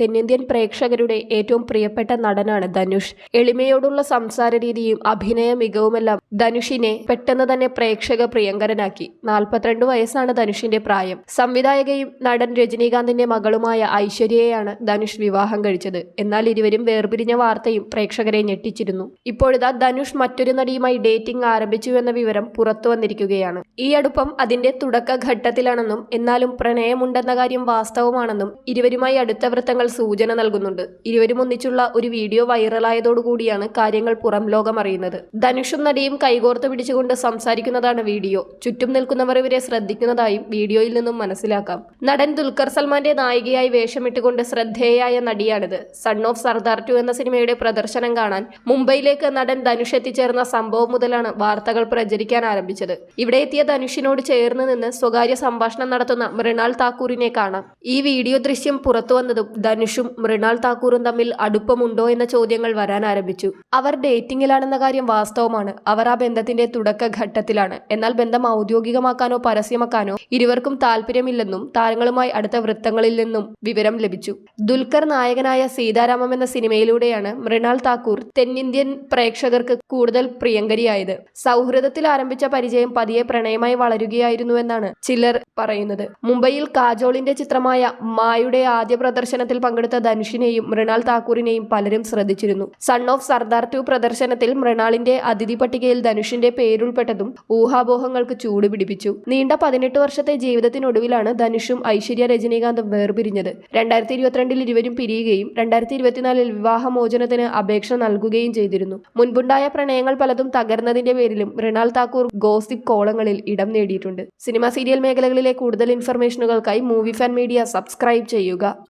തെന്നിന്ത്യൻ പ്രേക്ഷകരുടെ ഏറ്റവും പ്രിയപ്പെട്ട നടനാണ് ധനുഷ്. എളിമയോടുള്ള സംസാര രീതിയും അഭിനയ മികവുമെല്ലാം ധനുഷിനെ പെട്ടെന്ന് തന്നെ പ്രേക്ഷക പ്രിയങ്കരനാക്കി. നാൽപ്പത്തിരണ്ട് വയസ്സാണ് ധനുഷിന്റെ പ്രായം. സംവിധായകയും നടൻ രജനീകാന്തിന്റെ മകളുമായ ഐശ്വര്യയെയാണ് ധനുഷ് വിവാഹം കഴിച്ചത്. എന്നാൽ ഇരുവരും വേർപിരിഞ്ഞ വാർത്തയും പ്രേക്ഷകരെ ഞെട്ടിച്ചിരുന്നു. ഇപ്പോഴിതാ ധനുഷ് മറ്റൊരു നടിയുമായി ഡേറ്റിംഗ് ആരംഭിച്ചു എന്ന വിവരം പുറത്തു വന്നിരിക്കുകയാണ്. ഈ അടുപ്പം അതിന്റെ തുടക്കഘട്ടത്തിലാണെന്നും എന്നാലും പ്രണയമുണ്ടെന്ന കാര്യം വാസ്തവമാണെന്നും ഇരുവരുമായി അടുത്ത വൃത്തങ്ങൾ സൂചന നൽകുന്നുണ്ട്. ഇരുവരും ഒന്നിച്ചുള്ള ഒരു വീഡിയോ വൈറലായതോടുകൂടിയാണ് കാര്യങ്ങൾ പുറം ലോകം അറിയുന്നത്. ധനുഷും നടിയും കൈകോർത്ത് പിടിച്ചുകൊണ്ട് സംസാരിക്കുന്നതാണ് വീഡിയോ. ചുറ്റും നിൽക്കുന്നവർ ഇവരെ ശ്രദ്ധിക്കുന്നതായും വീഡിയോയിൽ നിന്നും മനസ്സിലാക്കാം. നടൻ ദുൽഖർ സൽമാന്റെ നായികയായി വേഷമിട്ടുകൊണ്ട് ശ്രദ്ധേയായ നടിയാണിത്. സൺ ഓഫ് സർദാർ ടു എന്ന സിനിമയുടെ പ്രദർശനം കാണാൻ മുംബൈയിലേക്ക് നടൻ ധനുഷ് എത്തിച്ചേർന്ന സംഭവം മുതലാണ് വാർത്തകൾ പ്രചരിക്കാൻ ആരംഭിച്ചത്. ഇവിടെ എത്തിയ ധനുഷിനോട് ചേർന്ന് നിന്ന് സ്വകാര്യ സംഭാഷണം നടത്തുന്ന മൃണാൾ താക്കൂറിനെ കാണാം. ഈ വീഡിയോ ദൃശ്യം പുറത്തു വന്നതും ധനുഷും മൃണാൾ താക്കൂറും തമ്മിൽ അടുപ്പമുണ്ടോ എന്ന ചോദ്യങ്ങൾ വരാൻ ആരംഭിച്ചു. അവർ ഡേറ്റിംഗിലാണെന്ന കാര്യം വാസ്തവമാണ്. അവർ ആ ബന്ധത്തിന്റെ തുടക്കഘട്ടത്തിലാണ്. എന്നാൽ ബന്ധം ഔദ്യോഗികമാക്കാനോ പരസ്യമാക്കാനോ ഇരുവർക്കും താല്പര്യമില്ലെന്നും താരങ്ങളുമായി അടുത്ത വൃത്തങ്ങളിൽ നിന്നും വിവരം ലഭിച്ചു. ദുൽഖർ നായകനായ സീതാരാമം എന്ന സിനിമയിലൂടെയാണ് മൃണാൾ താക്കൂർ തെന്നിന്ത്യൻ പ്രേക്ഷകർക്ക് കൂടുതൽ പ്രിയങ്കരിയായത്. സൗഹൃദത്തിൽ ആരംഭിച്ച പരിചയം പതിയെ പ്രണയമായി വളരുകയായിരുന്നുവെന്നാണ് ചിലർ പറയുന്നത്. മുംബൈയിൽ കാജോളിന്റെ ചിത്രമായ മായുടെ ആദ്യ പ്രദർശനത്തിൽ പങ്കെടുത്ത ധനുഷിനെയും മൃണാൾ താക്കൂറിനെയും പലരും ശ്രദ്ധിച്ചിരുന്നു. സൺ ഓഫ് സർദാർ ടു പ്രദർശനത്തിൽ മൃണാളിന്റെ അതിഥി പട്ടികയിൽ ധനുഷിന്റെ പേരുൾപ്പെട്ടതും ഊഹാപോഹങ്ങൾക്ക് ചൂട് പിടിപ്പിച്ചു. നീണ്ട പതിനെട്ട് വർഷത്തെ ജീവിതത്തിനൊടുവിലാണ് ധനുഷും ഐശ്വര്യ രജനീകാന്തും വേർപിരിഞ്ഞത്. രണ്ടായിരത്തി ഇരുപത്തിരണ്ടിൽ ഇരുവരും പിരിയുകയും രണ്ടായിരത്തി ഇരുപത്തിനാലിൽ വിവാഹമോചനത്തിന് അപേക്ഷ നൽകുകയും ചെയ്തിരുന്നു. മുൻപുണ്ടായ പ്രണയങ്ങൾ പലതും തകർന്നതിന്റെ പേരിലും മൃണാൾ താക്കൂർ ഗോസിപ്പ് കോളങ്ങളിൽ ഇടം നേടിയിട്ടുണ്ട്. സിനിമ സീരിയൽ മേഖലകളിലെ കൂടുതൽ ഇൻഫർമേഷനുകൾക്കായി മൂവി ഫാൻ മീഡിയ സബ്സ്ക്രൈബ് ചെയ്യുക.